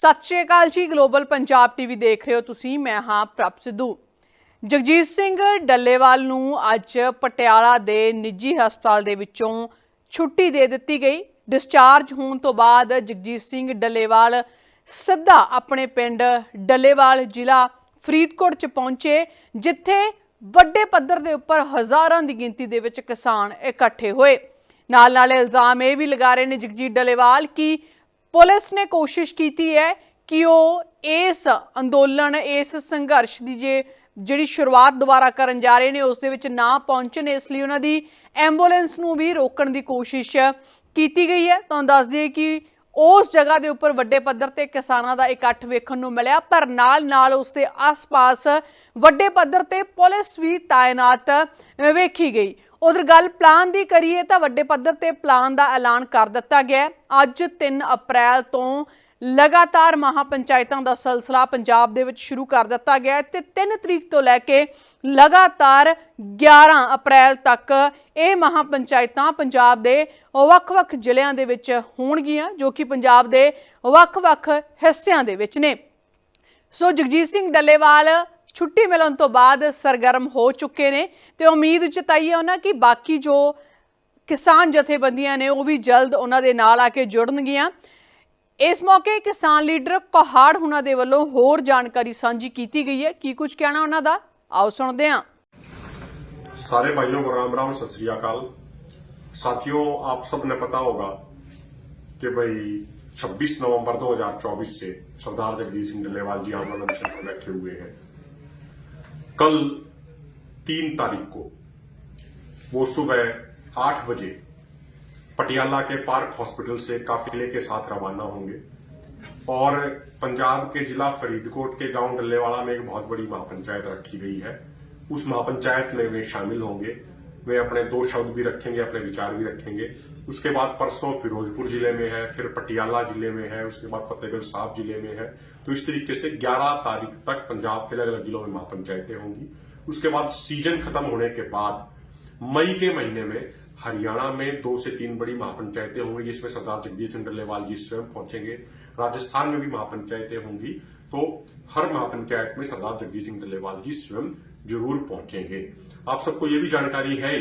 ਸਤਿ ਸ਼੍ਰੀ ਅਕਾਲ ਜੀ global Punjab TV ਦੇਖ ਰਹੇ ਹੋ ਤੁਸੀਂ, ਮੈਂ ਹਾਂ ਪ੍ਰਭ ਸਿੱਧੂ। ਜਗਜੀਤ ਸਿੰਘ ਡੱਲੇਵਾਲ ਨੂੰ ਅੱਜ ਪਟਿਆਲਾ ਦੇ ਨਿੱਜੀ ਹਸਪਤਾਲ ਦੇ ਵਿੱਚੋਂ ਛੁੱਟੀ ਦੇ ਦਿੱਤੀ ਗਈ। ਡਿਸਚਾਰਜ ਹੋਣ ਤੋਂ ਬਾਅਦ ਜਗਜੀਤ ਸਿੰਘ ਡੱਲੇਵਾਲ ਸਿੱਧਾ ਆਪਣੇ ਪਿੰਡ ਡੱਲੇਵਾਲ ਜ਼ਿਲ੍ਹਾ ਫਰੀਦਕੋਟ ਚ ਪਹੁੰਚੇ, ਜਿੱਥੇ ਵੱਡੇ ਪੱਧਰ ਦੇ ਉੱਪਰ ਹਜ਼ਾਰਾਂ ਦੀ ਗਿਣਤੀ ਦੇ ਵਿੱਚ ਕਿਸਾਨ ਇਕੱਠੇ ਹੋਏ। ਨਾਲ ਨਾਲ ਇਲਜ਼ਾਮ ਇਹ ਵੀ ਲਗਾ ਰਹੇ ਨੇ ਜਗਜੀਤ ਡੱਲੇਵਾਲ ਕਿ ਪੁਲਿਸ ਨੇ ਕੋਸ਼ਿਸ਼ ਕੀਤੀ ਹੈ ਕਿ ਉਹ ਇਸ ਅੰਦੋਲਨ, ਇਸ ਸੰਘਰਸ਼ ਦੀ ਜੇ ਜਿਹੜੀ ਸ਼ੁਰੂਆਤ ਦੁਬਾਰਾ ਕਰਨ ਜਾ ਰਹੇ ਨੇ, ਉਸ ਦੇ ਵਿੱਚ ਨਾ ਪਹੁੰਚਣ, ਇਸ ਲਈ ਉਹਨਾਂ ਦੀ ਐਂਬੂਲੈਂਸ ਨੂੰ ਵੀ ਰੋਕਣ ਦੀ ਕੋਸ਼ਿਸ਼ ਕੀਤੀ ਗਈ ਹੈ। ਤੁਹਾਨੂੰ ਦੱਸ ਦਈਏ ਕਿ ਉਸ ਜਗ੍ਹਾ ਦੇ ਉੱਪਰ ਵੱਡੇ ਪੱਧਰ ਤੇ ਕਿਸਾਨਾਂ ਦਾ ਇਕੱਠ ਵੇਖਣ ਨੂੰ ਮਿਲਿਆ, ਪਰ ਨਾਲ ਨਾਲ ਉਸ ਦੇ ਆਸ-ਪਾਸ ਵੱਡੇ ਪੱਧਰ ਤੇ ਪੁਲਿਸ ਵੀ ਤਾਇਨਾਤ ਵੇਖੀ ਗਈ। ਉਧਰ ਗੱਲ ਪਲਾਨ ਦੀ ਕਰੀਏ ਤਾਂ ਵੱਡੇ ਪੱਧਰ ਤੇ ਪਲਾਨ ਦਾ ਐਲਾਨ ਕਰ ਦਿੱਤਾ ਗਿਆ। ਅੱਜ 3 ਅਪ੍ਰੈਲ ਤੋਂ ਲਗਾਤਾਰ ਮਹਾਪੰਚਾਇਤਾਂ ਦਾ ਸਿਲਸਿਲਾ ਪੰਜਾਬ ਦੇ ਵਿੱਚ ਸ਼ੁਰੂ ਕਰ ਦਿੱਤਾ ਗਿਆ ਹੈ ਤੇ 3 ਤਰੀਕ ਤੋਂ ਲੈ ਕੇ ਲਗਾਤਾਰ 11 ਅਪ੍ਰੈਲ ਤੱਕ ਇਹ ਮਹਾਪੰਚਾਇਤਾਂ ਪੰਜਾਬ ਦੇ ਵੱਖ-ਵੱਖ ਜ਼ਿਲ੍ਹਿਆਂ ਦੇ ਵਿੱਚ ਹੋਣਗੀਆਂ, ਜੋ ਕਿ ਪੰਜਾਬ ਦੇ ਵੱਖ-ਵੱਖ ਹਿੱਸਿਆਂ ਦੇ ਵਿੱਚ ਨੇ। ਸੋ ਜਗਜੀਤ ਸਿੰਘ ਡੱਲੇਵਾਲ ਛੁੱਟੀ ਮਿਲਣ ਤੋਂ ਬਾਅਦ ਸਰਗਰਮ ਹੋ ਚੁੱਕੇ ਨੇ ਤੇ ਉਮੀਦ ਜਤਾਈ ਹੈ ਉਹਨਾਂ ਕਿ ਬਾਕੀ ਜੋ ਕਿਸਾਨ ਜਥੇਬੰਦੀਆਂ ਨੇ ਉਹ ਵੀ ਜਲਦ ਉਹਨਾਂ ਦੇ ਨਾਲ ਆ ਕੇ ਜੁੜਨਗੀਆਂ। ਇਸ ਮੌਕੇ ਕਿਸਾਨ ਲੀਡਰ ਕੋਹਾੜ ਹੁਣਾਂ ਦੇ ਵੱਲੋਂ ਹੋਰ ਜਾਣਕਾਰੀ ਸਾਂਝੀ ਕੀਤੀ ਗਈ ਹੈ ਕੀ ਕੁਝ ਕਹਿਣਾ ਉਹਨਾਂ ਦਾ ਆਓ ਸੁਣਦੇ ਹਾਂ सारे भाइयों को राम राम सत श्री अकाल साथियों आप सब ने पता होगा कि भाई 26 नवंबर 2024 से सरदार जगजीत सिंह डल्लेवाल जी आंदोलन मिशन पर बैठे हुए हैं कल तीन तारीख को वो सुबह आठ बजे पटियाला के पार्क हॉस्पिटल से काफिले के साथ रवाना होंगे। और पंजाब के जिला फरीदकोट के गाँव डल्लेवाड़ा में एक बहुत बड़ी महापंचायत रखी गई है। उस महापंचायत में वे शामिल होंगे। वे अपने दो शब्द भी रखेंगे, अपने विचार भी रखेंगे। उसके बाद परसों फिरोजपुर ज़िले में है, फिर पटियाला ज़िले में है, उसके बाद फतेहगढ़ साहब ज़िले में है। तो इस तरीके से 11 तारीख तक पंजाब के अलग अलग जिलों में महापंचायतें होंगी। उसके बाद सीज़न खत्म होने के बाद मई के महीने में हरियाणा में दो से तीन बड़ी महापंचायतें होंगी, जिसमें सरदार जगदीश सिंह डल्लेवाल जी स्वयं पहुँचेंगे। राजस्थान में भी महापंचायतें होंगी तो हर महापंचायत में सरदार जगदीश सिंह डल्लेवाल जी स्वयं ज़रूर पहुँचेंगे। आप सबको ये भी जानकारी है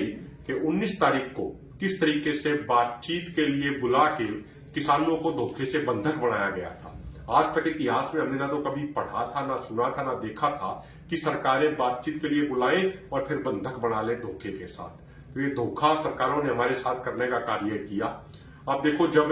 कि 19 तारीख को किस तरीके से बातचीत के लिए बुला के किसानों को धोखे से बंधक बनाया गया था। आज तक इतिहास में हमने ना तो कभी पढ़ा था, ना सुना था, ना देखा था कि सरकारें बातचीत के लिए बुलाएँ और फिर बंधक बना ले धोखे के साथ। तो ये धोखा सरकारों ने हमारे साथ करने का कार्य किया। अब देखो, जब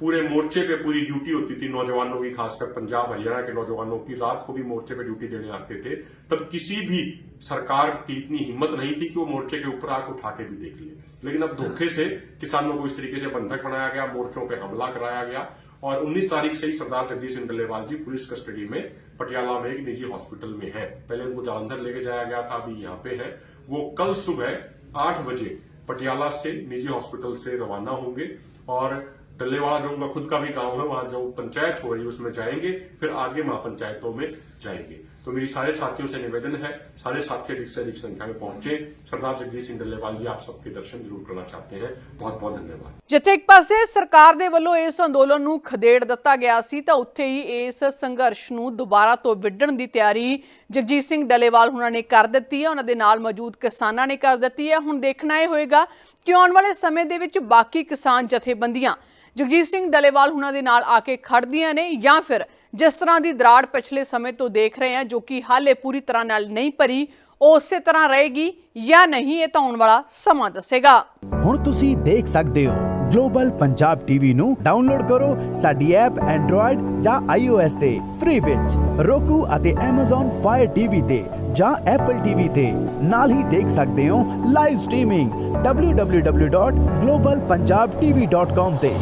पूरे मोर्चे पे पूरी ड्यूटी होती थी नौजवानों की, खासकर पंजाब, हरियाणा के नौजवानों की, रात को भी मोर्चे पे ड्यूटी देने आते थे, तब किसी भी सरकार की इतनी हिम्मत नहीं थी कि वो मोर्चे के ऊपर आग उठा के भी देख ले। लेकिन अब धोखे से किसानों को इस तरीके से बंधक बनाया गया, मोर्चों पर हमला कराया गया और 19 तारीख से ही सरदार जगदीश सिंह डल्लेवाल जी पुलिस कस्टडी में पटियाला में एक निजी हॉस्पिटल में है। पहले उनको जालंधर लेके जाया गया था, अभी यहाँ पे है। वो कल सुबह आठ बजे पटियाला से निजी हॉस्पिटल से रवाना होंगे और डल्लेवाड़ा जो उनका खुद का भी गाँव है, वहाँ जो पंचायत हो रही है, उसमें जाएँगे, फिर आगे महापंचायतों में जाएँगे। तो मेरी सारे साथियों से निवेदन है सारे साथी अधिक से अधिक संख्या में पहुंचे सरदार जगदीश सिंह डल्लेवाल जी आप सबके दर्शन जरूर करना चाहते हैं बहुत बहुत धन्यवाद ਜਿੱਥੇ ਇੱਕ ਪਾਸੇ ਸਰਕਾਰ ਦੇ ਵੱਲੋਂ ਇਸ ਅੰਦੋਲਨ ਨੂੰ ਖਦੇੜ ਦਿੱਤਾ ਗਿਆ ਸੀ ਤਾਂ ਉੱਥੇ ਹੀ ਇਸ ਸੰਘਰਸ਼ ਨੂੰ ਦੁਬਾਰਾ ਤੋਂ ਵਿੱਢਣ ਦੀ ਤਿਆਰੀ ਜਗਜੀਤ ਸਿੰਘ ਡੱਲੇਵਾਲ ਹੁਣਾਂ ਨੇ ਕਰ ਦਿੱਤੀ ਹੈ ਉਹਨਾਂ ਦੇ ਨਾਲ ਮੌਜੂਦ ਕਿਸਾਨਾਂ ਨੇ ਕਰ ਦਿੱਤੀ ਹੈ ਹੁਣ ਦੇਖਣਾ ਇਹ ਹੋਏਗਾ ਕਿ ਆਉਣ ਵਾਲੇ ਸਮੇਂ ਦੇ ਵਿੱਚ ਬਾਕੀ ਕਿਸਾਨ ਜਥੇਬੰਦੀਆਂ ਜਗਜੀਤ ਸਿੰਘ ਡੱਲੇਵਾਲ ਹੁਣਾਂ ਦੇ ਨਾਲ ਆ ਕੇ ਖੜਦੀਆਂ ਨੇ ਜਾਂ ਫਿਰ ਜਿਸ ਤਰ੍ਹਾਂ ਦੀ ਦਰਾੜ ਪਿਛਲੇ ਸਮੇਂ ਤੋਂ ਦੇਖ ਰਹੇ ਹਾਂ, ਜੋ ਕਿ ਹਾਲੇ ਪੂਰੀ ਤਰ੍ਹਾਂ ਨਾਲ ਨਹੀਂ ਭਰੀ, ਉਹ ਉਸੇ ਤਰ੍ਹਾਂ ਰਹੇਗੀ ਜਾਂ ਨਹੀਂ, ਇਹ ਤਾਂ ਆਉਣ ਵਾਲਾ ਸਮਾਂ ਦੱਸੇਗਾ। ਹੁਣ ਤੁਸੀਂ ਦੇਖ ਸਕਦੇ ਹੋ, ਗਲੋਬਲ ਪੰਜਾਬ ਟੀਵੀ ਨੂੰ ਡਾਊਨਲੋਡ ਕਰੋ ਸਾਡੀ ਐਪ ਐਂਡਰੋਇਡ ਜਾਂ iOS ਤੇ, ਫ੍ਰੀ ਵਿੱਚ। roku ਅਤੇ Amazon Fire TV ਤੇ ਜਾਂ Apple TV ਤੇ ਨਾਲ ਹੀ ਦੇਖ ਸਕਦੇ ਹੋ ਲਾਈਵ ਸਟ੍ਰੀਮਿੰਗ www.globalpunjabtv.com ਤੇ।